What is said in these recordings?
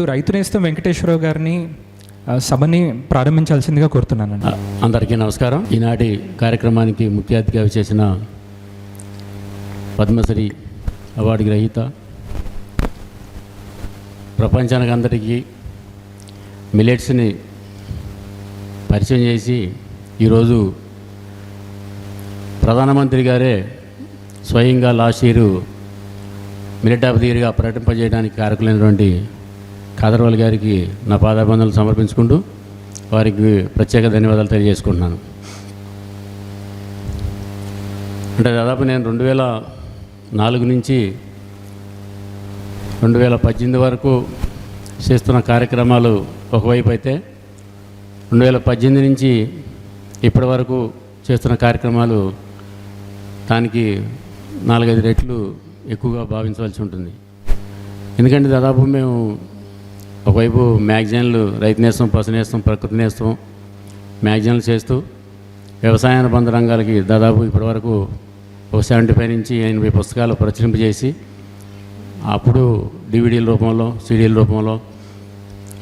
ఇప్పుడు రైతు నేస్తం వెంకటేశ్వరరావు గారిని సభని ప్రారంభించాల్సిందిగా కోరుతున్నానండి. అందరికీ నమస్కారం. ఈనాటి కార్యక్రమానికి ముఖ్య అతిథిగా చేసిన పద్మశ్రీ అవార్డు గ్రహీత ప్రపంచానికి అందరికీ మిలెట్స్ని పరిచయం చేసి ఈరోజు ప్రధానమంత్రి గారే స్వయంగా last year millet of the ఇయర్గా ప్రకటింపజేయడానికి కారకులైనటువంటి కాదర్వాల్ గారికి నా పాదాబంధాలు సమర్పించుకుంటూ వారికి ప్రత్యేక ధన్యవాదాలు తెలియజేసుకుంటున్నాను. అంటే దాదాపు నేను రెండు వేల నాలుగు నుంచి రెండు వేల పద్దెనిమిది వరకు చేస్తున్న కార్యక్రమాలు ఒకవైపు అయితే రెండు వేల పద్దెనిమిది నుంచి ఇప్పటి వరకు చేస్తున్న కార్యక్రమాలు దానికి నాలుగైదు రెట్లు ఎక్కువగా భావించవలసి ఉంటుంది. ఎందుకంటే దాదాపు మేము ఒకవైపు మ్యాగజైన్లు రైతు నేస్తం పశు నేస్తం ప్రకృతి నేస్తం మ్యాగజైన్లు చేస్తూ వ్యవసాయ అనుబంధ రంగాలకి దాదాపు ఇప్పటివరకు ఒక సెవెంటీ ఫైవ్ నుంచి ఎనభై పుస్తకాలు ప్రచురింపజేసి అప్పుడు డివిడీల రూపంలో సీడీల రూపంలో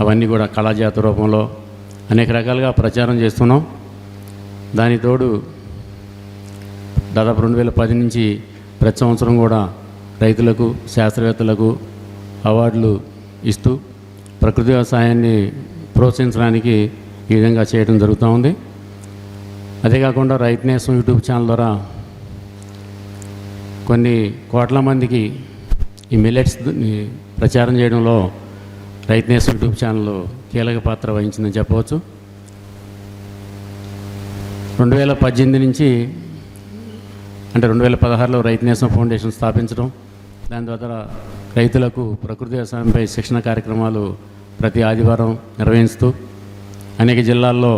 అవన్నీ కూడా కళాజాత రూపంలో అనేక రకాలుగా ప్రచారం చేస్తున్నాం. దాని తోడు దాదాపు రెండు వేల పది నుంచి ప్రతి సంవత్సరం కూడా రైతులకు శాస్త్రవేత్తలకు అవార్డులు ఇస్తూ ప్రకృతి వ్యవసాయాన్ని ప్రోత్సహించడానికి ఈ విధంగా చేయడం జరుగుతూ ఉంది. అదే కాకుండా రైతు నేసం యూట్యూబ్ ఛానల్ ద్వారా కొన్ని కోట్ల మందికి ఈ మిల్లెట్స్ ప్రచారం చేయడంలో రైతు నేసం యూట్యూబ్ ఛానల్ కీలక పాత్ర వహించిందని చెప్పవచ్చు. రెండు వేల పద్దెనిమిది నుంచి అంటే రెండు వేల పదహారులో రైతు నేసం ఫౌండేషన్ స్థాపించడం దాని ద్వారా రైతులకు ప్రకృతి వ్యవసాయంపై శిక్షణ కార్యక్రమాలు ప్రతి ఆదివారం నిర్వహిస్తూ అనేక జిల్లాల్లో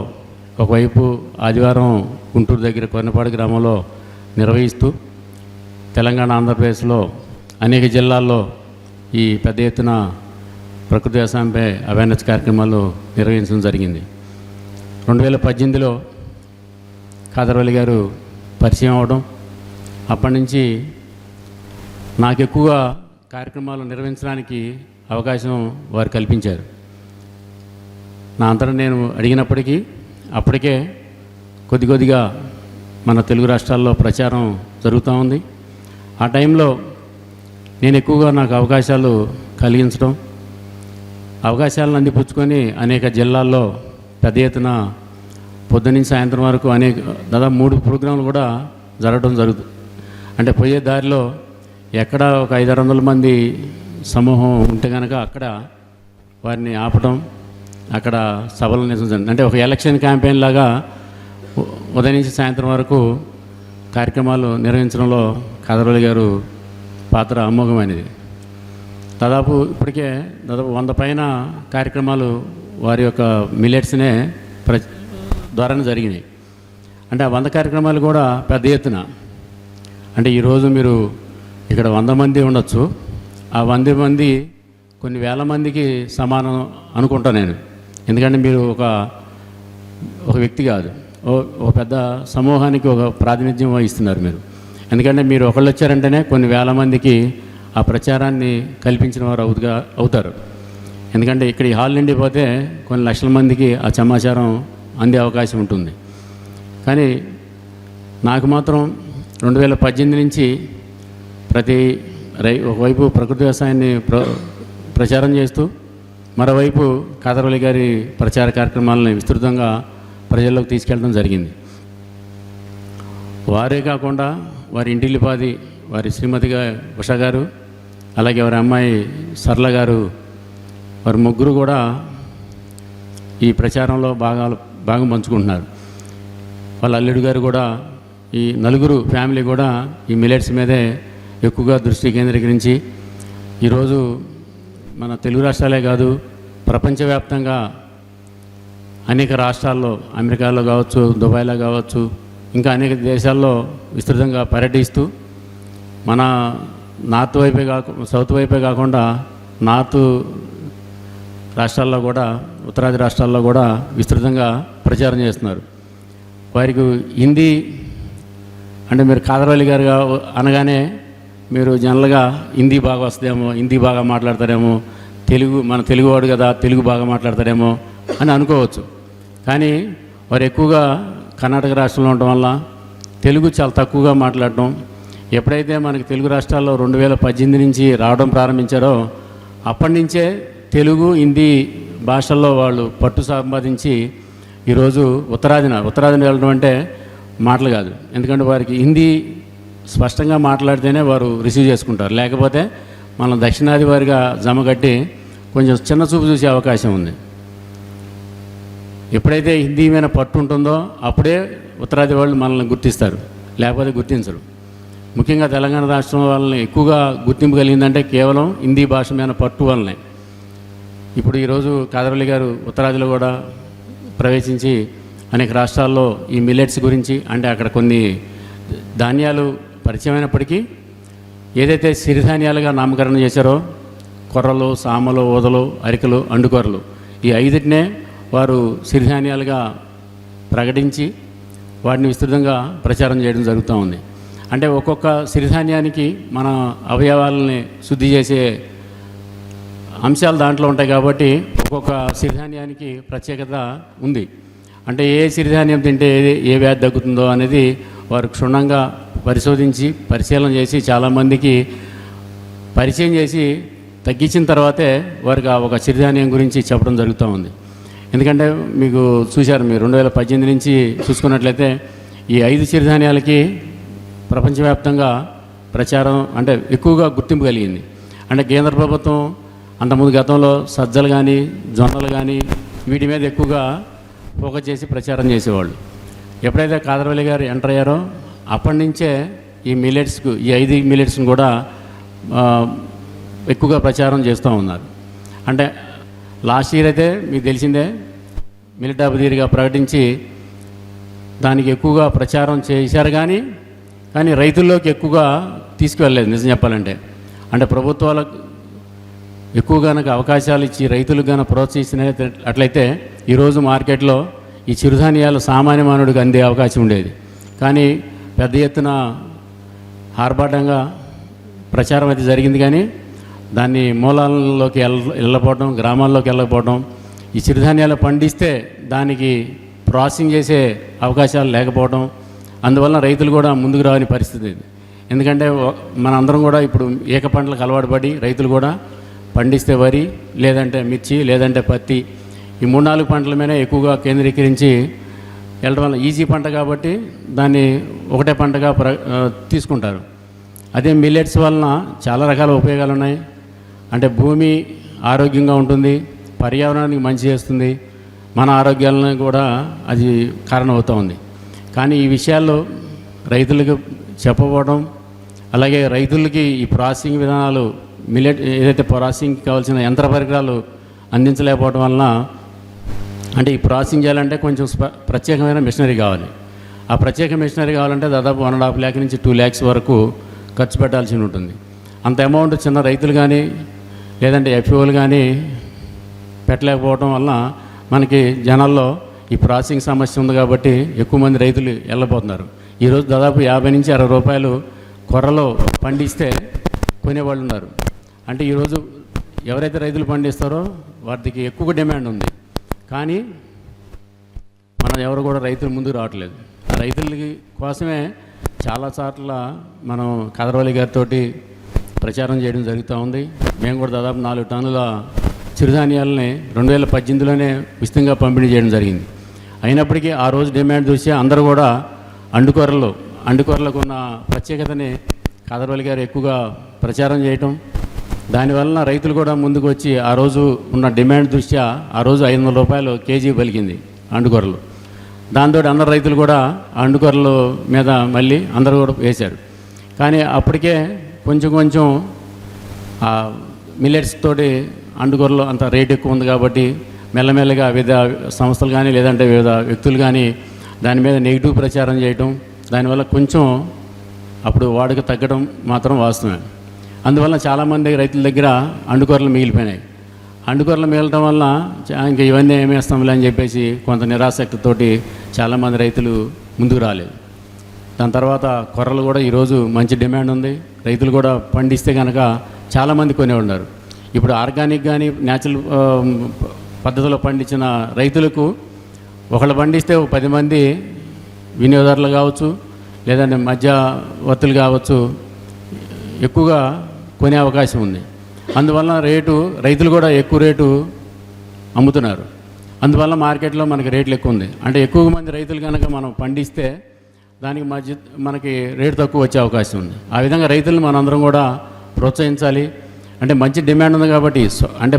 ఒకవైపు ఆదివారం గుంటూరు దగ్గర కొన్నపాడు గ్రామంలో నిర్వహిస్తూ తెలంగాణ ఆంధ్రప్రదేశ్లో అనేక జిల్లాల్లో ఈ పెద్ద ఎత్తున ప్రకృతి వ్యవసాయంపై అవేర్నెస్ కార్యక్రమాలు నిర్వహించడం జరిగింది. రెండు వేల పద్దెనిమిదిలో కాదర్వల్లి గారు పరిచయం అవడం అప్పటి నుంచి నాకు ఎక్కువగా కార్యక్రమాలు నిర్వహించడానికి అవకాశం వారు కల్పించారు. నా అంతటా నేను అడిగినప్పటికీ అప్పటికే కొద్ది కొద్దిగా మన తెలుగు రాష్ట్రాల్లో ప్రచారం జరుగుతూ ఉంది. ఆ టైంలో నేను ఎక్కువగా నాకు అవకాశాలు కలిగించడం అవకాశాలను అందిపుచ్చుకొని అనేక జిల్లాల్లో పెద్ద ఎత్తున పొద్దున్నీ సాయంత్రం వరకు అనేక దాదాపు మూడు ప్రోగ్రాంలు కూడా జరగడం జరుగుతుంది అంటే పోయే దారిలో ఎక్కడ ఒక ఐదారు వందల మంది సమూహం ఉంటే కనుక అక్కడ వారిని ఆపటం అక్కడ సభలు నిర్వహించడం అంటే ఒక ఎలక్షన్ క్యాంపెయిన్ లాగా ఉదయం నుంచి సాయంత్రం వరకు కార్యక్రమాలు నిర్వహించడంలో కదరవల్లి గారు పాత్ర అమోఘమైనది. దాదాపు ఇప్పటికే దాదాపు వంద పైన కార్యక్రమాలు వారి యొక్క మిలెట్స్నే ప్ర ద్వారానే జరిగినాయి. అంటే ఆ వంద కార్యక్రమాలు కూడా పెద్ద ఎత్తున. అంటే ఈరోజు మీరు ఇక్కడ వంద మంది ఉండొచ్చు. ఆ వంద మంది కొన్ని వేల మందికి సమానం అనుకుంటా నేను. ఎందుకంటే మీరు ఒక ఒక వ్యక్తి కాదు. ఓ ఒక పెద్ద సమూహానికి ఒక ప్రాతినిధ్యం వహిస్తున్నారు మీరు. ఎందుకంటే మీరు ఒకళ్ళు వచ్చారంటేనే కొన్ని వేల మందికి ఆ ప్రచారాన్ని కల్పించిన వారు అవుతుగా అవుతారు. ఎందుకంటే ఇక్కడ ఈ హాల్ నిండిపోతే కొన్ని లక్షల మందికి ఆ సమాచారం అందే అవకాశం ఉంటుంది. కానీ నాకు మాత్రం రెండు వేల పద్దెనిమిది నుంచి ప్రతి రై ఒకవైపు ప్రకృతి వ్యవసాయాన్ని ప్ర ప్రచారం చేస్తూ మరోవైపు కాదరవల్లి గారి ప్రచార కార్యక్రమాలను విస్తృతంగా ప్రజల్లోకి తీసుకెళ్ళడం జరిగింది. వారే కాకుండా వారి ఇంటిల్లిపాది వారి శ్రీమతిగా ఉష గారు అలాగే వారి అమ్మాయి సరళ గారు వారి ముగ్గురు కూడా ఈ ప్రచారంలో బాగా భాగం పంచుకుంటున్నారు. వాళ్ళ అల్లుడు గారు కూడా ఈ నలుగురు ఫ్యామిలీ కూడా ఈ మిలెట్స్ మీదే ఎక్కువగా దృష్టి కేంద్రీకరించి ఈరోజు మన తెలుగు రాష్ట్రాలే కాదు ప్రపంచవ్యాప్తంగా అనేక రాష్ట్రాల్లో అమెరికాలో కావచ్చు దుబాయ్లో కావచ్చు ఇంకా అనేక దేశాల్లో విస్తృతంగా పర్యటిస్తూ మన నార్త్ వైపే కాకు సౌత్ వైపే కాకుండా నార్త్ రాష్ట్రాల్లో కూడా ఉత్తరాది రాష్ట్రాల్లో కూడా విస్తృతంగా ప్రచారం చేస్తున్నారు. వారికి హిందీ అంటే మీరు కాదరవల్లి గారు అనగానే మీరు జనరల్గా హిందీ బాగా వస్తుందేమో హిందీ బాగా మాట్లాడతారేమో తెలుగు మన తెలుగువాడు కదా తెలుగు బాగా మాట్లాడతాడేమో అని అనుకోవచ్చు. కానీ వారు ఎక్కువగా కర్ణాటక రాష్ట్రంలో ఉండటం వల్ల తెలుగు చాలా తక్కువగా మాట్లాడటం ఎప్పుడైతే మనకి తెలుగు రాష్ట్రాల్లో రెండు వేల పద్దెనిమిది నుంచి రావడం ప్రారంభించారో అప్పటి నుంచే తెలుగు హిందీ భాషల్లో వాళ్ళు పట్టు సంపాదించి ఈరోజు ఉత్తరాదిన ఉత్తరాదిన వెళ్ళడం అంటే మాటలు కాదు. ఎందుకంటే వారికి హిందీ స్పష్టంగా మాట్లాడితేనే వారు రిసీవ్ చేసుకుంటారు. లేకపోతే మనం దక్షిణాది వారిగా జమ కట్టి కొంచెం చిన్న చూపు చూసే అవకాశం ఉంది. ఎప్పుడైతే హిందీ మీద పట్టు ఉంటుందో అప్పుడే ఉత్తరాది వాళ్ళు మనల్ని గుర్తిస్తారు. లేకపోతే గుర్తించరు. ముఖ్యంగా తెలంగాణ రాష్ట్రం వాళ్ళని ఎక్కువగా గుర్తింపు కలిగిందంటే కేవలం హిందీ భాష మీద పట్టు వల్లనే. ఇప్పుడు ఈరోజు కాదరవల్లి గారు ఉత్తరాదిలో కూడా ప్రవేశించి అనేక రాష్ట్రాల్లో ఈ మిల్లెట్స్ గురించి అంటే అక్కడ కొన్ని ధాన్యాలు పరిచయమైనప్పటికీ ఏదైతే సిరిధాన్యాలుగా నామకరణం చేశారో కొర్రలు సామలు ఊదలు అరికలు అండుకొరలు ఈ ఐదుటినే వారు సిరిధాన్యాలుగా ప్రకటించి వాటిని విస్తృతంగా ప్రచారం చేయడం జరుగుతూ ఉంది. అంటే ఒక్కొక్క సిరిధాన్యానికి మన అవయవాలని శుద్ధి చేసే అంశాలు దాంట్లో ఉంటాయి కాబట్టి ఒక్కొక్క సిరిధాన్యానికి ప్రత్యేకత ఉంది. అంటే ఏ సిరిధాన్యం తింటే ఏది ఏ వ్యాధి తగ్గుతుందో అనేది వారు క్షుణ్ణంగా పరిశోధించి పరిశీలన చేసి చాలామందికి పరిచయం చేసి తగ్గించిన తర్వాతే వారికి ఆ ఒక చిరుధాన్యం గురించి చెప్పడం జరుగుతూ ఉంది. ఎందుకంటే మీకు చూశారు మీరు రెండు వేల పద్దెనిమిది నుంచి చూసుకున్నట్లయితే ఈ ఐదు చిరుధాన్యాలకి ప్రపంచవ్యాప్తంగా ప్రచారం అంటే ఎక్కువగా గుర్తింపు కలిగింది. అంటే కేంద్ర ప్రభుత్వం అంతకుముందు గతంలో సజ్జలు కానీ జొన్నలు కానీ వీటి మీద ఎక్కువగా ఫోకస్ చేసి ప్రచారం చేసేవాళ్ళు. ఎప్పుడైతే కాదరవల్లి గారు ఎంటర్ అయ్యారో అప్పటి నుంచే ఈ మిల్లెట్స్కు ఈ ఐదు మిల్లెట్స్ని కూడా ఎక్కువగా ప్రచారం చేస్తూ ఉన్నారు. అంటే లాస్ట్ ఇయర్ అయితే మీకు తెలిసిందే మిలిట్ అభిధీరిగా ప్రకటించి దానికి ఎక్కువగా ప్రచారం చేశారు కానీ కానీ రైతుల్లోకి ఎక్కువగా తీసుకువెళ్ళలేదు నిజం చెప్పాలంటే. అంటే ప్రభుత్వాలకు ఎక్కువ కనుక అవకాశాలు ఇచ్చి రైతులకు కనుక ప్రోత్సహించిన అట్లయితే ఈరోజు మార్కెట్లో ఈ చిరుధాన్యాలు సామాన్య మానవుడికి అందే అవకాశం ఉండేది. కానీ పెద్ద ఎత్తున ఆర్భాటంగా ప్రచారం అయితే జరిగింది కానీ దాన్ని మూలాల్లోకి వెళ్ళ గ్రామాల్లోకి వెళ్ళకపోవడం ఈ చిరుధాన్యాలు పండిస్తే దానికి ప్రాసెసింగ్ చేసే అవకాశాలు లేకపోవడం అందువల్ల రైతులు కూడా ముందుకు రాని పరిస్థితి ఇది. ఎందుకంటే మన మనందరం కూడా ఇప్పుడు ఏక పంటలకు అలవాటు పడి రైతులు కూడా పండిస్తే వరి లేదంటే మిర్చి లేదంటే పత్తి ఈ మూడు నాలుగు పంటల మీద ఎక్కువగా కేంద్రీకరించి వెళ్ళడం వల్ల ఈజీ పంట కాబట్టి దాన్ని ఒకటే పంటగా ప్ర తీసుకుంటారు. అదే మిల్లెట్స్ వలన చాలా రకాల ఉపయోగాలు ఉన్నాయి. అంటే భూమి ఆరోగ్యంగా ఉంటుంది పర్యావరణానికి మంచి చేస్తుంది మన ఆరోగ్యాలను కూడా అది కారణమవుతూ ఉంది. కానీ ఈ విషయాల్లో రైతులకు చెప్పబోవడం అలాగే రైతులకి ఈ ప్రాసెసింగ్ విధానాలు మిల్లెట్ ఏదైతే ప్రాసెసింగ్ కావాల్సిన యంత్ర పరికరాలు అందించలేకపోవడం వలన అంటే ఈ ప్రాసెసింగ్ చేయాలంటే కొంచెం స్ప- ప్రత్యేకమైన మిషనరీ కావాలి. ఆ ప్రత్యేక మిషనరీ కావాలంటే దాదాపు వన్ అండ్ హాఫ్ ల్యాక్ నుంచి టూ ల్యాక్స్ వరకు ఖర్చు పెట్టాల్సి ఉంటుంది. అంత అమౌంట్ చిన్న రైతులు కానీ లేదంటే ఎఫ్ఓలు కానీ పెట్టలేకపోవడం వలన మనకి జనాల్లో ఈ ప్రాసెసింగ్ సమస్య ఉంది కాబట్టి ఎక్కువ మంది రైతులు వెళ్ళబోతున్నారు. ఈరోజు దాదాపు యాభై నుంచి అరవై రూపాయలు కొర్రలో పండిస్తే కొనేవాళ్ళు ఉన్నారు. అంటే ఈరోజు ఎవరైతే రైతులు పండిస్తారో వాటికి ఎక్కువ డిమాండ్ ఉంది. కానీ మనం ఎవరు కూడా రైతులు ముందుకు రావట్లేదు. ఆ రైతులకి కోసమే చాలా చోట్ల మనం కదరవల్లి గారితో ప్రచారం చేయడం జరుగుతూ ఉంది. మేము కూడా దాదాపు నాలుగు టన్నుల చిరుధాన్యాలని రెండు వేల పద్దెనిమిదిలోనే ఉచితంగా పంపిణీ చేయడం జరిగింది. అయినప్పటికీ ఆ రోజు డిమాండ్ చూసి అందరూ కూడా అండుకొరలు అండుకొరలకు ఉన్న ప్రత్యేకతని కాదర్వల్లి గారు ఎక్కువగా ప్రచారం చేయటం దానివల్ల రైతులు కూడా ముందుకు వచ్చి ఆ రోజు ఉన్న డిమాండ్ దృష్ట్యా ఆ రోజు ఐదు వందల రూపాయలు కేజీ పలికింది అండుకొరలు దాంతో అందరు రైతులు కూడా ఆ అండుకొరలు మీద మళ్ళీ అందరూ కూడా వేశారు. కానీ అప్పటికే కొంచెం కొంచెం ఆ మిల్లెట్స్ తోటి అండుకొరలు అంత రేట్ ఎక్కువ ఉంది కాబట్టి మెల్లమెల్లగా వివిధ సంస్థలు కానీ లేదంటే వివిధ వ్యక్తులు కానీ దాని మీద నెగిటివ్ ప్రచారం చేయటం దానివల్ల కొంచెం అప్పుడు వాడికి తగ్గడం మాత్రం వాస్తవమే. అందువల్ల చాలామంది రైతుల దగ్గర అండుకొరలు మిగిలిపోయినాయి. అండుకూరలు మిగలటం వల్ల ఇంకా ఇవన్నీ ఏమేస్తాంలే అని చెప్పేసి కొంత నిరాసక్తితోటి చాలామంది రైతులు ముందుకు రాలేదు. దాని తర్వాత కొర్రలు కూడా ఈరోజు మంచి డిమాండ్ ఉంది. రైతులు కూడా పండిస్తే కనుక చాలామంది కొనే ఉన్నారు ఇప్పుడు ఆర్గానిక్ కానీ న్యాచురల్ పద్ధతిలో పండించిన రైతులకు ఒకళ్ళు పండిస్తే ఒక పది మంది వినియోగదారులు కావచ్చు లేదంటే మధ్యవర్తులు కావచ్చు ఎక్కువగా కొనే అవకాశం ఉంది. అందువల్ల రేటు రైతులు కూడా ఎక్కువ రేటు అమ్ముతున్నారు. అందువల్ల మార్కెట్లో మనకి రేట్లు ఎక్కువ ఉంది. అంటే ఎక్కువ మంది రైతులు కనుక మనం పండిస్తే దానికి మధ్య మనకి రేటు తక్కువ వచ్చే అవకాశం ఉంది. ఆ విధంగా రైతులను మనందరం కూడా ప్రోత్సహించాలి. అంటే మంచి డిమాండ్ ఉంది కాబట్టి అంటే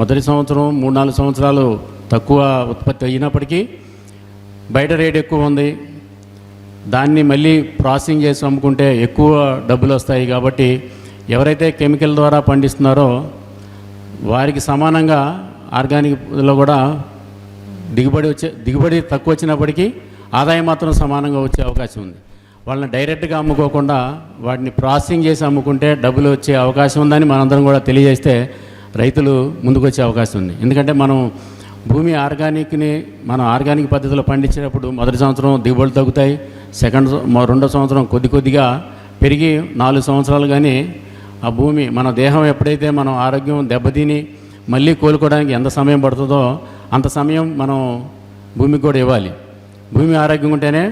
మొదటి సంవత్సరం మూడు నాలుగు సంవత్సరాలు తక్కువ ఉత్పత్తి అయినప్పటికీ బయట రేట్ ఎక్కువ ఉంది. దాన్ని మళ్ళీ ప్రాసెసింగ్ చేసి అమ్ముకుంటే ఎక్కువ డబ్బులు వస్తాయి కాబట్టి ఎవరైతే కెమికల్ ద్వారా పండిస్తున్నారో వారికి సమానంగా ఆర్గానిక్లో కూడా దిగుబడి వచ్చే దిగుబడి తక్కువ వచ్చినప్పటికీ ఆదాయం మాత్రం సమానంగా వచ్చే అవకాశం ఉంది. వాళ్ళని డైరెక్ట్గా అమ్ముకోకుండా వాటిని ప్రాసెసింగ్ చేసి అమ్ముకుంటే డబ్బులు వచ్చే అవకాశం ఉందని మనందరం కూడా తెలియజేస్తే రైతులు ముందుకొచ్చే అవకాశం ఉంది. ఎందుకంటే మనం భూమి ఆర్గానిక్ని మనం ఆర్గానిక్ పద్ధతిలో పండించేటప్పుడు మొదటి సంవత్సరం దిగుబడులు తగ్గుతాయి సెకండ్ రెండో సంవత్సరం కొద్ది కొద్దిగా పెరిగి నాలుగు సంవత్సరాలు కానీ ఆ భూమి మన దేహం ఎప్పుడైతే మనం ఆరోగ్యం దెబ్బతిని మళ్ళీ కోలుకోవడానికి ఎంత సమయం పడుతుందో అంత సమయం మనం భూమికి కూడా ఇవ్వాలి. భూమి ఆరోగ్యం ఉంటేనే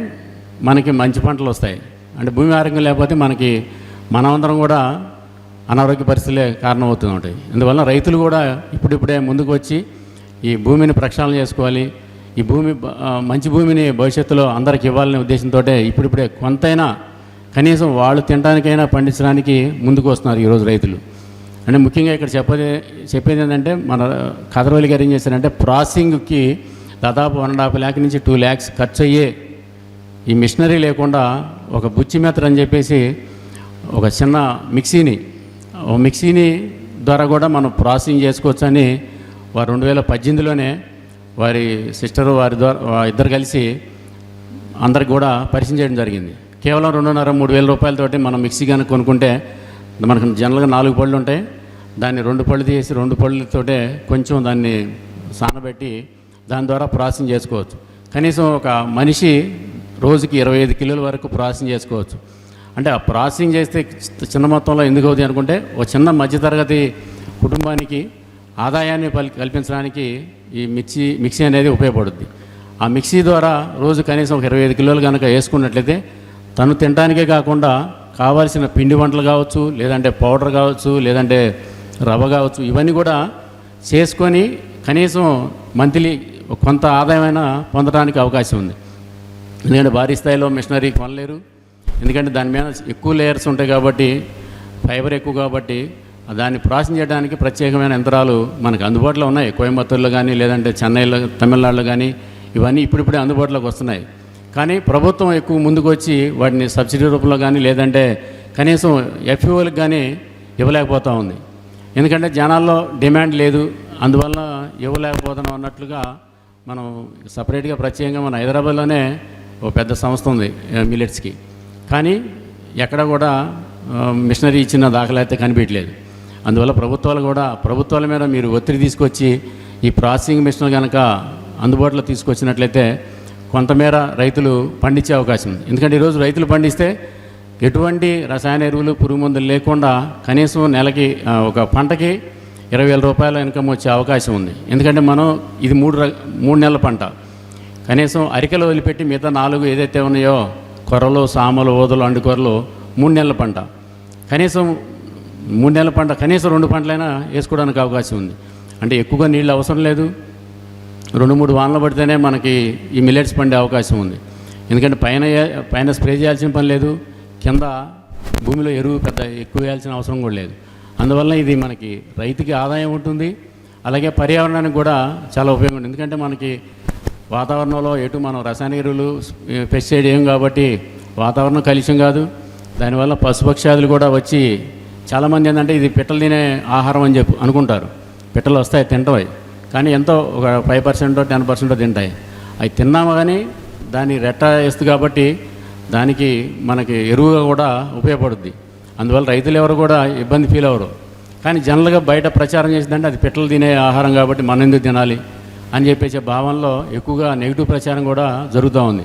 మనకి మంచి పంటలు వస్తాయి. అంటే భూమి ఆరోగ్యం లేకపోతే మనకి మనమందరం కూడా అనారోగ్య పరిస్థితులే కారణమవుతూ ఉంటాయి. అందువల్ల రైతులు కూడా ఇప్పుడిప్పుడే ముందుకు వచ్చి ఈ భూమిని ప్రక్షాళన చేసుకోవాలి. ఈ భూమి మంచి భూమిని భవిష్యత్తులో అందరికి ఇవ్వాలనే ఉద్దేశంతో ఇప్పుడిప్పుడే కొంతైనా కనీసం వాళ్ళు తినడానికైనా పండించడానికి ముందుకు వస్తున్నారు ఈరోజు రైతులు. అంటే ముఖ్యంగా ఇక్కడ చెప్పే చెప్పేది ఏంటంటే మన కదరవల్లి గారు ఏం చేశారంటే ప్రాసెసింగ్కి దాదాపు వన్ అండ్ హాఫ్ ల్యాక్ నుంచి టూ ల్యాక్స్ ఖర్చు అయ్యే ఈ మిషనరీ లేకుండా ఒక బుచ్చి మెథడ్ అని చెప్పేసి ఒక చిన్న మిక్సీని ఓ మిక్సీని ద్వారా కూడా మనం ప్రాసెసింగ్ చేసుకోవచ్చు అని వారు రెండు వేల పద్దెనిమిదిలోనే వారి సిస్టరు వారి ద్వారా ఇద్దరు కలిసి అందరికి కూడా పరిచయం చేయడం జరిగింది. కేవలం రెండున్నర మూడు వేల రూపాయలతోటి మనం మిక్సీ కనుక కొనుక్కుంటే మనకు జనరల్గా నాలుగు పళ్ళు ఉంటాయి. దాన్ని రెండు పళ్ళు తీసి రెండు పళ్ళతోటే కొంచెం దాన్ని సానబెట్టి దాని ద్వారా ప్రాసెసింగ్ చేసుకోవచ్చు. కనీసం ఒక మనిషి రోజుకి ఇరవై ఐదు కిలోల వరకు ప్రాసెసింగ్ చేసుకోవచ్చు. అంటే ఆ ప్రాసెసింగ్ చేస్తే చిన్న మొత్తంలో ఎందుకు అవుతుంది అనుకుంటే ఒక చిన్న మధ్యతరగతి కుటుంబానికి ఆదాయాన్ని పల్ కల్పించడానికి ఈ మిక్సీ మిక్సీ అనేది ఉపయోగపడుద్ది. ఆ మిక్సీ ద్వారా రోజు కనీసం ఒక ఇరవై ఐదు కిలోలు కనుక వేసుకున్నట్లయితే తను తినడానికే కాకుండా కావాల్సిన పిండి వంటలు కావచ్చు లేదంటే పౌడర్ కావచ్చు లేదంటే రవ్వ కావచ్చు ఇవన్నీ కూడా చేసుకొని కనీసం మంత్లీ కొంత ఆదాయమైనా పొందడానికి అవకాశం ఉంది. ఎందుకంటే భారీ స్థాయిలో మిషనరీ కొనలేరు. ఎందుకంటే దాని మీద ఎక్కువ లేయర్స్ ఉంటాయి కాబట్టి ఫైబర్ ఎక్కువ కాబట్టి దాన్ని ప్రాసెస్ చేయడానికి ప్రత్యేకమైన యంత్రాలు మనకు అందుబాటులో ఉన్నాయి. కోయంబత్తూరులో కానీ లేదంటే చెన్నైలో తమిళనాడులో కానీ ఇవన్నీ ఇప్పుడిప్పుడే అందుబాటులోకి వస్తున్నాయి. కానీ ప్రభుత్వం ఎక్కువ ముందుకు వచ్చి వాటిని సబ్సిడీ రూపంలో కానీ లేదంటే కనీసం ఎఫ్యూఎల్కి కానీ ఇవ్వలేకపోతూ ఉంది. ఎందుకంటే జనాల్లో డిమాండ్ లేదు. అందువల్ల ఇవ్వలేకపోతున్నాం అన్నట్లుగా మనం సపరేట్గా ప్రత్యేకంగా మన హైదరాబాద్లోనే ఓ పెద్ద సంస్థ ఉంది మిలెట్స్కి కానీ ఎక్కడ కూడా మిషనరీ ఇచ్చిన దాఖలా అయితే కనిపించలేదు అందువల్ల ప్రభుత్వాలు కూడా ప్రభుత్వాల మీద మీరు ఒత్తిడి తీసుకొచ్చి ఈ ప్రాసెసింగ్ మిషన్ కనుక అందుబాటులో తీసుకొచ్చినట్లయితే కొంతమేర రైతులు పండించే అవకాశం ఉంది. ఎందుకంటే ఈరోజు రైతులు పండిస్తే ఎటువంటి రసాయన ఎరువులు పురుగు మందులు లేకుండా కనీసం నెలకి ఒక పంటకి ఇరవై వేల రూపాయల ఇన్కమ్ వచ్చే అవకాశం ఉంది. ఎందుకంటే మనం ఇది మూడు ర- మూడు నెలల పంట. కనీసం అరికెలు వదిలిపెట్టి మిగతా నాలుగు ఏదైతే ఉన్నాయో కొర్రలు సామలు ఓదలు అండుకొరలు మూడు నెలల పంట. కనీసం మూడు నెలల పంట కనీసం రెండు పంటలైనా వేసుకోవడానికి అవకాశం ఉంది. అంటే ఎక్కువగా నీళ్ళు అవసరం లేదు. రెండు మూడు వానలు పడితేనే మనకి ఈ మిల్లెట్స్ పండే అవకాశం ఉంది. ఎందుకంటే పైన పైన స్ప్రే చేయాల్సిన పని లేదు కింద భూమిలో ఎరువు పెద్ద ఎక్కువ వేయాల్సిన అవసరం కూడా లేదు. అందువల్ల ఇది మనకి రైతుకి ఆదాయం ఉంటుంది అలాగే పర్యావరణానికి కూడా చాలా ఉపయోగం ఉంటుంది. ఎందుకంటే మనకి వాతావరణంలో ఎటు మనం రసాయన ఎరువులు పెస్టిసైడ్ ఏం కాబట్టి వాతావరణం కలుషం కాదు. దానివల్ల పశుపక్షాదులు కూడా వచ్చి చాలామంది ఏంటంటే ఇది పిట్టలు తినే ఆహారం అని చెప్పి అనుకుంటారు. పిట్టలు వస్తాయి తింటాయి. కానీ ఎంతో ఒక ఫైవ్ పర్సెంటో టెన్ పర్సెంటో తింటాయి. అవి తిన్నాము కానీ దాన్ని రెట్ట వేస్తుంది కాబట్టి దానికి మనకి ఎరువుగా కూడా ఉపయోగపడుద్ది. అందువల్ల రైతులు ఎవరు కూడా ఇబ్బంది ఫీల్ అవ్వరు. కానీ జనరల్గా బయట ప్రచారం చేసిందంటే అది పిట్టలు తినే ఆహారం కాబట్టి మనం ఎందుకు తినాలి అని చెప్పేసే భావనలో ఎక్కువగా నెగిటివ్ ప్రచారం కూడా జరుగుతూ ఉంది.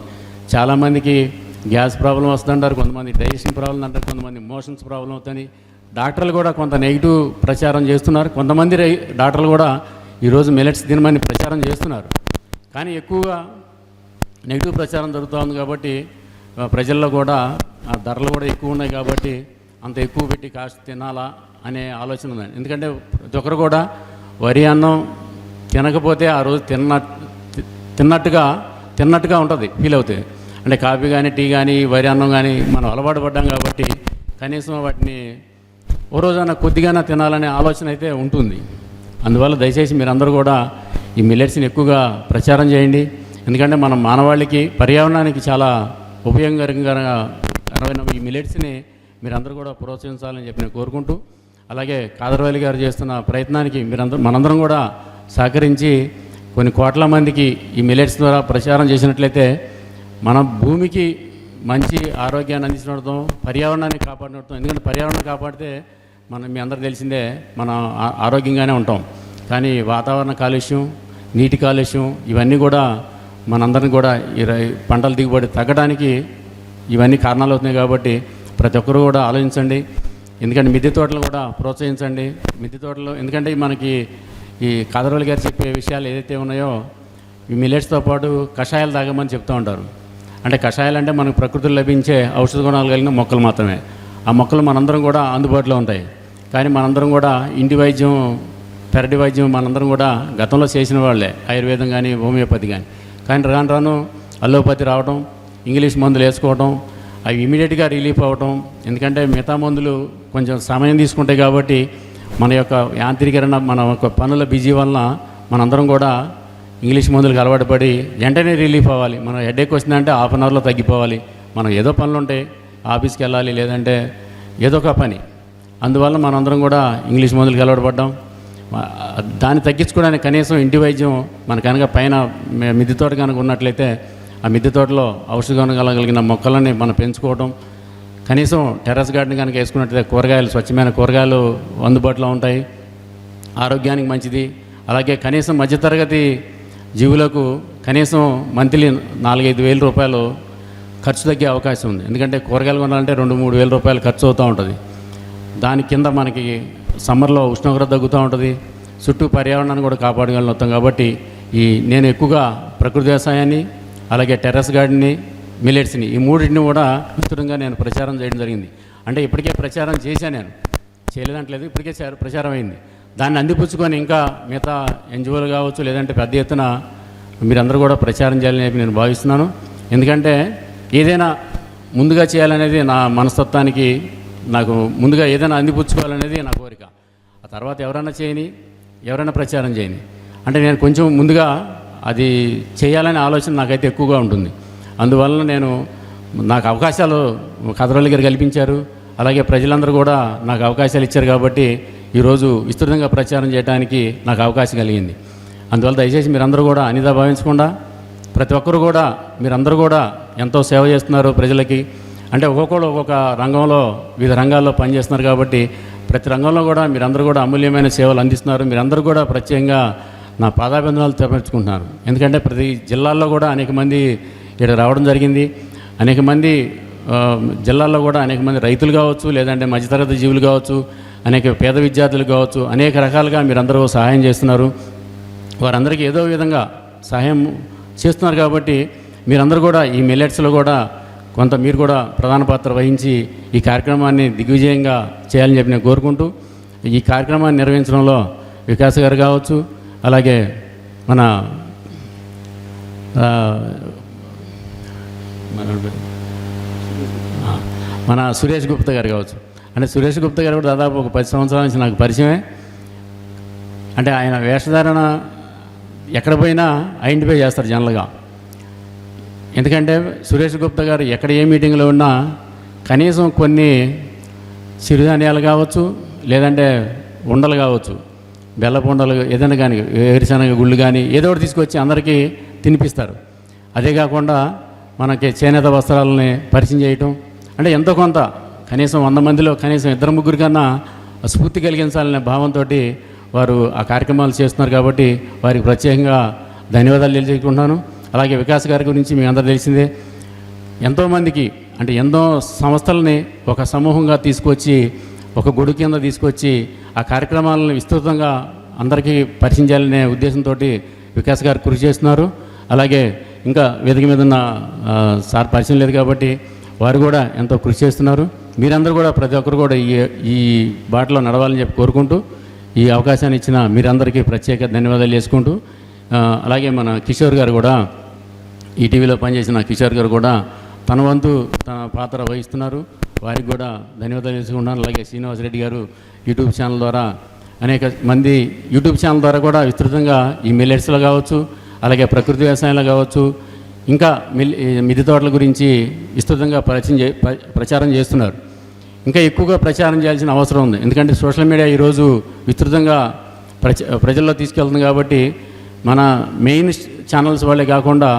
చాలామందికి గ్యాస్ ప్రాబ్లం వస్తుందంటారు కొంతమంది డైజెషన్ ప్రాబ్లం అంటారు కొంతమంది మోషన్స్ ప్రాబ్లం అవుతుంది డాక్టర్లు కూడా కొంత నెగిటివ్ ప్రచారం చేస్తున్నారు. కొంతమంది రై- డాక్టర్లు కూడా ఈరోజు మిలెట్స్ దినమని ప్రచారం చేస్తున్నారు. కానీ ఎక్కువగా నెగిటివ్ ప్రచారం జరుగుతోంది కాబట్టి ప్రజల్లో కూడా ఆ ధరలు కూడా ఎక్కువ ఉన్నాయి కాబట్టి అంత ఎక్కువ పెట్టి కాస్ట్ తినాలా అనే ఆలోచన ఉంది. ఎందుకంటే ప్రతి ఒక్కరు కూడా వరి అన్నం తినకపోతే ఆ రోజు తిన్న తిన్నట్టుగా తిన్నట్టుగా ఉంటుంది ఫీల్ అవుతుంది అంటే కాఫీ కానీ టీ కానీ వరి అన్నం కానీ మనం అలవాటు పడ్డాం కాబట్టి కనీసం వాటిని ఓ రోజైనా కొద్దిగానే తినాలనే ఆలోచన అయితే ఉంటుంది. అందువల్ల దయచేసి మీరందరూ కూడా ఈ మిల్లెట్స్ని ఎక్కువగా ప్రచారం చేయండి. ఎందుకంటే మన మానవాళికి పర్యావరణానికి చాలా ఉపయోగకరంగా ఈ మిల్లెట్స్ని మీరందరూ కూడా ప్రోత్సహించాలని చెప్పి నేను కోరుకుంటూ అలాగే కాదర్వాలి గారు చేస్తున్న ప్రయత్నానికి మీరందరూ మనందరం కూడా సహకరించి కొన్ని కోట్ల మందికి ఈ మిల్లెట్స్ ద్వారా ప్రచారం చేసినట్లయితే మన భూమికి మంచి ఆరోగ్యాన్ని అందించడం పర్యావరణాన్ని కాపాడినట్టు ఎందుకంటే పర్యావరణం కాపాడితే మనం మీ అందరికి తెలిసిందే మనం ఆరోగ్యంగానే ఉంటాం. కానీ వాతావరణ కాలుష్యం నీటి కాలుష్యం ఇవన్నీ కూడా మనందరిని కూడా ఈ రై- పంటల దిగుబడి తగ్గడానికి ఇవన్నీ కారణాలు అవుతున్నాయి కాబట్టి ప్రతి ఒక్కరు కూడా ఆలోచించండి. ఎందుకంటే మిద్దె తోటలు కూడా ప్రోత్సహించండి. మిద్దె తోటలు ఎందుకంటే మనకి ఈ కాదరోలు గారు చెప్పే విషయాలు ఏదైతే ఉన్నాయో ఈ మిలెట్స్తో పాటు కషాయాలు తాగమని చెప్తూ ఉంటారు. అంటే కషాయాలు అంటే మనకు ప్రకృతిలో లభించే ఔషధ గుణాలు కలిగిన మొక్కలు మాత్రమే. ఆ మొక్కలు మనందరం కూడా అందుబాటులో ఉంటాయి. కానీ మనందరం కూడా ఇంటి వైద్యం పెరటి వైద్యం మనందరం కూడా గతంలో చేసిన వాళ్ళే. ఆయుర్వేదం కానీ హోమియోపతి కానీ కానీ రాను రాను అల్లోపతి రావడం ఇంగ్లీష్ మందులు వేసుకోవడం అవి ఇమీడియట్గా రిలీఫ్ అవ్వటం. ఎందుకంటే మిగతా మందులు కొంచెం సమయం తీసుకుంటాయి కాబట్టి మన యొక్క యాంత్రీకరణ మన యొక్క పనుల బిజీ వలన మనందరం కూడా ఇంగ్లీష్ మందులకు అలవాటు పడి వెంటనే రిలీఫ్ అవ్వాలి. మనం హెడేక్ వచ్చిందంటే హాఫ్ అన్ అవర్లో తగ్గిపోవాలి. మనం ఏదో పనులు ఉంటాయి. ఆఫీస్కి వెళ్ళాలి లేదంటే ఏదో ఒక పని. అందువల్ల మనందరం కూడా ఇంగ్లీష్ మందులకు అలవాటు పడ్డాం దాన్ని తగ్గించుకోవడానికి కనీసం ఇంటి వైద్యం మన కనుక పైన మిద్దె తోట కనుక ఉన్నట్లయితే ఆ మిద్దె తోటలో ఔషధ గుణం మొక్కలని మనం పెంచుకోవడం కనీసం టెర్రస్ గార్డెన్ కనుక వేసుకున్నట్లయితే కూరగాయలు స్వచ్ఛమైన కూరగాయలు అందుబాటులో ఉంటాయి. ఆరోగ్యానికి మంచిది. అలాగే కనీసం మధ్యతరగతి జీవులకు కనీసం మంత్లీ నాలుగైదు వేల రూపాయలు ఖర్చు తగ్గే అవకాశం ఉంది. ఎందుకంటే కూరగాయలు కొనాలంటే రెండు మూడు వేల రూపాయలు ఖర్చు అవుతూ ఉంటుంది. దాని కింద మనకి సమ్మర్లో ఉష్ణోగ్రత తగ్గుతూ ఉంటుంది. చుట్టూ పర్యావరణాన్ని కూడా కాపాడగలుగుతాం కాబట్టి ఈ నేను ఎక్కువగా ప్రకృతి వ్యవసాయాన్ని అలాగే టెర్రస్ గార్డెన్ని మిలెట్స్ని ఈ మూడింటిని కూడా విస్తృతంగా నేను ప్రచారం చేయడం జరిగింది. అంటే ఇప్పటికే ప్రచారం చేశాను నేను. చేయలేదంటలేదు ఇప్పటికే ప్రచారం అయింది. దాన్ని అందిపుచ్చుకొని ఇంకా మిగతా ఎన్జిఓలు కావచ్చు లేదంటే పెద్ద ఎత్తున మీరందరూ కూడా ప్రచారం చేయాలని చెప్పి నేను భావిస్తున్నాను. ఎందుకంటే ఏదైనా ముందుగా చేయాలనేది నా మనస్తత్వానికి నాకు ముందుగా ఏదైనా అందిపుచ్చుకోవాలనేది నా కోరిక. ఆ తర్వాత ఎవరైనా చేయని ఎవరైనా ప్రచారం చేయని. అంటే నేను కొంచెం ముందుగా అది చేయాలనే ఆలోచన నాకైతే ఎక్కువగా ఉంటుంది. అందువలన నేను నాకు అవకాశాలు కథరోళ్ళ గారు కల్పించారు. అలాగే ప్రజలందరూ కూడా నాకు అవకాశాలు ఇచ్చారు కాబట్టి ఈరోజు విస్తృతంగా ప్రచారం చేయడానికి నాకు అవకాశం కలిగింది. అందువల్ల దయచేసి మీరందరూ కూడా అనిదా భావించకుండా ప్రతి ఒక్కరు కూడా మీరందరూ కూడా ఎంతో సేవ చేస్తున్నారు ప్రజలకి. అంటే ఒక్కొక్కరు ఒక్కొక్క రంగంలో వివిధ రంగాల్లో పనిచేస్తున్నారు కాబట్టి ప్రతి రంగంలో కూడా మీరందరూ కూడా అమూల్యమైన సేవలు అందిస్తున్నారు. మీరందరూ కూడా ప్రత్యేకంగా నా పాదాభిందనాలు తెప్పించుకుంటున్నారు ఎందుకంటే ప్రతి జిల్లాల్లో కూడా అనేక మంది ఇక్కడ రావడం జరిగింది. అనేక మంది జిల్లాల్లో కూడా అనేక మంది రైతులు కావచ్చు లేదంటే మధ్యతరగతి జీవులు కావచ్చు అనేక పేద విద్యార్థులు కావచ్చు అనేక రకాలుగా మీరందరూ సహాయం చేస్తున్నారు. వారందరికీ ఏదో విధంగా సహాయం చేస్తున్నారు కాబట్టి మీరందరూ కూడా ఈ మిల్లెట్స్లో కూడా కొంత మీరు కూడా ప్రధాన పాత్ర వహించి ఈ కార్యక్రమాన్ని దిగ్విజయంగా చేయాలని చెప్పి నేను కోరుకుంటూ ఈ కార్యక్రమాన్ని నిర్వహించడంలో వికాస్ గారు కావచ్చు అలాగే మన మన మన సురేష్ గుప్తా గారు కావచ్చు. అంటే సురేష్ గుప్తా గారు కూడా దాదాపు ఒక పది సంవత్సరాల నుంచి నాకు పరిచయమే. అంటే ఆయన వేషధారణ ఎక్కడ పోయినా ఐడెంటిఫై చేస్తారు జనరల్గా. ఎందుకంటే సురేష్ గుప్తా గారు ఎక్కడ ఏ మీటింగ్లో ఉన్నా కనీసం కొన్ని సిరిధాన్యాలు కావచ్చు లేదంటే ఉండలు కావచ్చు బెల్లపు ఉండలు ఏదైనా కానీ వేరుశనగ గుళ్ళు కానీ ఏదో ఒకటి తీసుకొచ్చి అందరికీ తినిపిస్తారు. అదే కాకుండా మనకి చేనేత వస్త్రాలని పరిచయం చేయటం అంటే ఎంతో కొంత కనీసం వంద మందిలో కనీసం ఇద్దరు ముగ్గురు కన్నా స్ఫూర్తి కలిగించాలనే భావంతో వారు ఆ కార్యక్రమాలు చేస్తున్నారు కాబట్టి వారికి ప్రత్యేకంగా ధన్యవాదాలు తెలియజేసుకుంటున్నాను అలాగే వికాస్ గారి గురించి మీ అందరూ తెలిసిందే. ఎంతోమందికి అంటే ఎన్నో సంస్థలని ఒక సమూహంగా తీసుకొచ్చి ఒక గుడి కింద తీసుకొచ్చి ఆ కార్యక్రమాలను విస్తృతంగా అందరికీ పరిచయం చేయాలనే ఉద్దేశంతో వికాస్ గారు కృషి చేస్తున్నారు. అలాగే ఇంకా వేదిక మీద ఉన్న సార్ పరిచయం లేదు కాబట్టి వారు కూడా ఎంతో కృషి చేస్తున్నారు. మీరందరూ కూడా ప్రతి ఒక్కరు కూడా ఈ ఈ బాటలో నడవాలని చెప్పి కోరుకుంటూ ఈ అవకాశాన్ని ఇచ్చిన మీరందరికీ ప్రత్యేక ధన్యవాదాలు చేసుకుంటూ అలాగే మన కిషోర్ గారు కూడా ఈటీవీలో పనిచేసిన కిషోర్ గారు కూడా తన వంతు తన పాత్ర వహిస్తున్నారు. వారికి కూడా ధన్యవాదాలు చేసుకుంటున్నాను అలాగే శ్రీనివాసరెడ్డి గారు యూట్యూబ్ ఛానల్ ద్వారా అనేక మంది యూట్యూబ్ ఛానల్ ద్వారా కూడా విస్తృతంగా ఈ మిల్లెట్స్లో కావచ్చు అలాగే ప్రకృతి వ్యవసాయంలో కావచ్చు ఇంకా మిల్ మిద్దె తోటల గురించి విస్తృతంగా పరిచయం చే ప్రచారం చేస్తున్నారు. ఇంకా ఎక్కువగా ప్రచారం చేయాల్సిన అవసరం ఉంది. ఎందుకంటే సోషల్ మీడియా ఈరోజు విస్తృతంగా ప్రచ ప్రజల్లో తీసుకెళ్తుంది కాబట్టి మన మెయిన్ ఛానల్స్ వాళ్ళే కాకుండా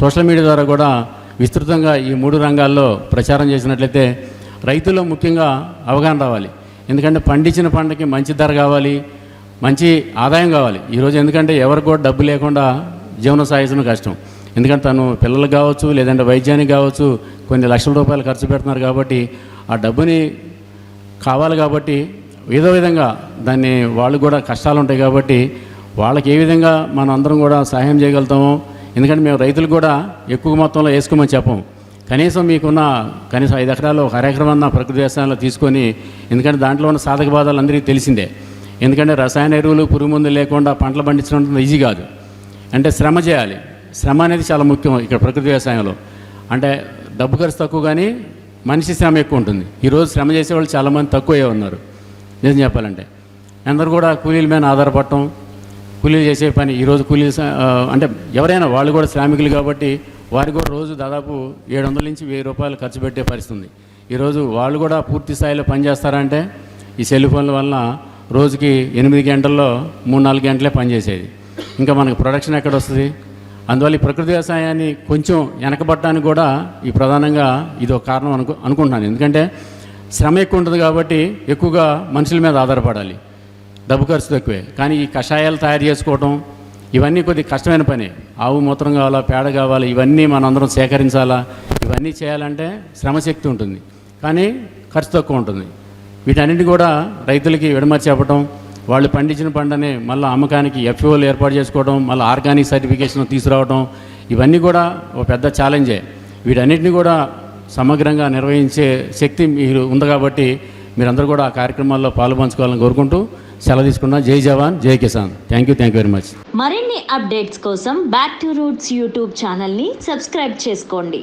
సోషల్ మీడియా ద్వారా కూడా విస్తృతంగా ఈ మూడు రంగాల్లో ప్రచారం చేసినట్లయితే రైతుల్లో ముఖ్యంగా అవగాహన రావాలి. ఎందుకంటే పండించిన పంటకి మంచి ధర కావాలి మంచి ఆదాయం కావాలి. ఈరోజు ఎందుకంటే ఎవరికి కూడా డబ్బు లేకుండా జీవనం సాగించడం కష్టం. ఎందుకంటే తను పిల్లలకు కావచ్చు లేదంటే వైద్యానికి కావచ్చు కొన్ని లక్షల రూపాయలు ఖర్చు పెడుతున్నారు కాబట్టి ఆ డబ్బుని కావాలి కాబట్టి ఏదో విధంగా దాన్ని వాళ్ళు కూడా కష్టాలు ఉంటాయి కాబట్టి వాళ్ళకి ఏ విధంగా మనం అందరం కూడా సహాయం చేయగలుగుతామో ఎందుకంటే మేము రైతులు కూడా ఎక్కువ మొత్తంలో వేసుకోమని చెప్పం. కనీసం మీకున్న కనీసం ఐదు ఎకరాలు ఒక అరెకరం ప్రకృతి వ్యవసాయంలో తీసుకొని ఎందుకంటే దాంట్లో ఉన్న సాధక బాధలు అందరికీ తెలిసిందే. ఎందుకంటే రసాయన ఎరువులు పురుగు మందులు లేకుండా పంటలు పండించడం ఈజీ కాదు. అంటే శ్రమ చేయాలి. శ్రమ అనేది చాలా ముఖ్యం ఇక్కడ ప్రకృతి వ్యవసాయంలో. అంటే డబ్బు ఖర్చు తక్కువ కానీ మనిషి శ్రమ ఎక్కువ ఉంటుంది. ఈరోజు శ్రమ చేసేవాళ్ళు చాలామంది తక్కువే ఉన్నారు. నిజం చెప్పాలంటే. అందరూ కూడా కూలీల మీద ఆధారపడటం కూలీలు చేసే పని ఈరోజు కూలీలు అంటే ఎవరైనా వాళ్ళు కూడా శ్రామికులు కాబట్టి వారికి కూడా రోజు దాదాపు ఏడు వందల నుంచి వెయ్యి రూపాయలు ఖర్చు పెట్టే పరిస్థితి ఉంది. ఈరోజు వాళ్ళు కూడా పూర్తి స్థాయిలో పనిచేస్తారంటే ఈ సెల్ ఫోన్ల వలన రోజుకి ఎనిమిది గంటల్లో మూడు నాలుగు గంటలే పనిచేసేది ఇంకా మనకు ప్రొడక్షన్ ఎక్కడ వస్తుంది? అందువల్ల ఈ ప్రకృతి వ్యవసాయాన్ని కొంచెం వెనకబట్టడానికి కూడా ఈ ప్రధానంగా ఇది ఒక కారణం అనుకు అనుకుంటున్నాను. ఎందుకంటే శ్రమ ఎక్కువ ఉంటుంది కాబట్టి ఎక్కువగా మనుషుల మీద ఆధారపడాలి. డబ్బు ఖర్చు తక్కువే. కానీ ఈ కషాయాలు తయారు చేసుకోవటం ఇవన్నీ కొద్ది కష్టమైన పని. ఆవు మూత్రం కావాలా పేడ కావాలా ఇవన్నీ మనందరం సేకరించాలా ఇవన్నీ చేయాలంటే శ్రమశక్తి ఉంటుంది. కానీ ఖర్చు తక్కువ ఉంటుంది. వీటన్నిటి కూడా రైతులకి విడమ చెప్పడం వాళ్ళు పండించిన పంటనే మళ్ళీ అమ్మకానికి ఎఫ్ఓలు ఏర్పాటు చేసుకోవడం మళ్ళీ ఆర్గానిక్ సర్టిఫికేషన్ తీసుకురావడం ఇవన్నీ కూడా ఒక పెద్ద ఛాలెంజే వీటన్నిటిని కూడా సమగ్రంగా నిర్వహించే శక్తి మీరు ఉంది కాబట్టి మీరందరూ కూడా ఆ కార్యక్రమాల్లో పాల్పంచుకోవాలని కోరుకుంటూ సెలవు తీసుకున్నా జై జవాన్ జై Kisan. Thank you thank you very much మరిన్ని అప్డేట్స్ కోసం బ్యాక్ టు రూట్స్ యూట్యూబ్ ఛానల్ని సబ్స్క్రైబ్ చేసుకోండి.